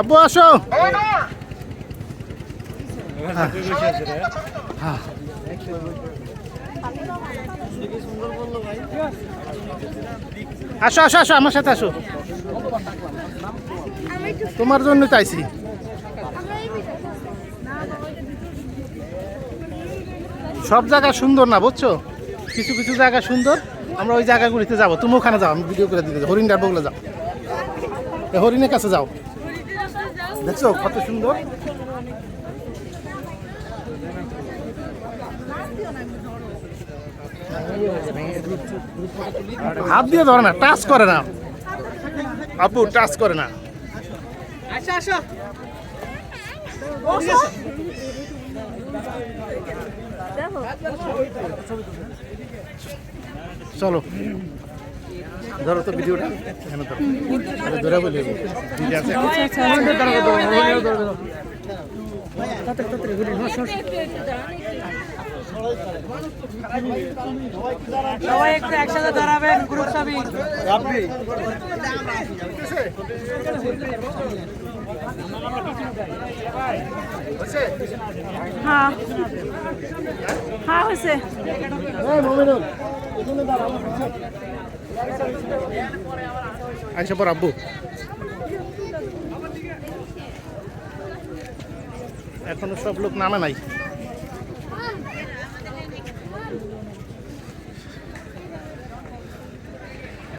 আব্বু, আসো। আসো আসো আসো, আমার সাথে আসো। তোমার জন্য চাইছি সব জায়গা সুন্দর না, বুঝছ? কিছু কিছু জায়গা সুন্দর। আমরা ওই জায়গাগুলিতে যাব। তুমি ওখানে যাও, আমি ভিডিও করে দিতে হরিণটার বগলে যাও। হরিণের কাছে যাও। দেখছ কত সুন্দর? হাত দিয়ে ধরে না টাচ করে না। আপু টাচ করে না। চলো। ধরো তো ভিডিওটা এখানে ধরো। ধরে বলি ঠিক আছে সবাই একটু একসাথে দাঁড়াবেন গ্রুপ আইসা পর আব্বু। এখনও সব লোক নামে নাই।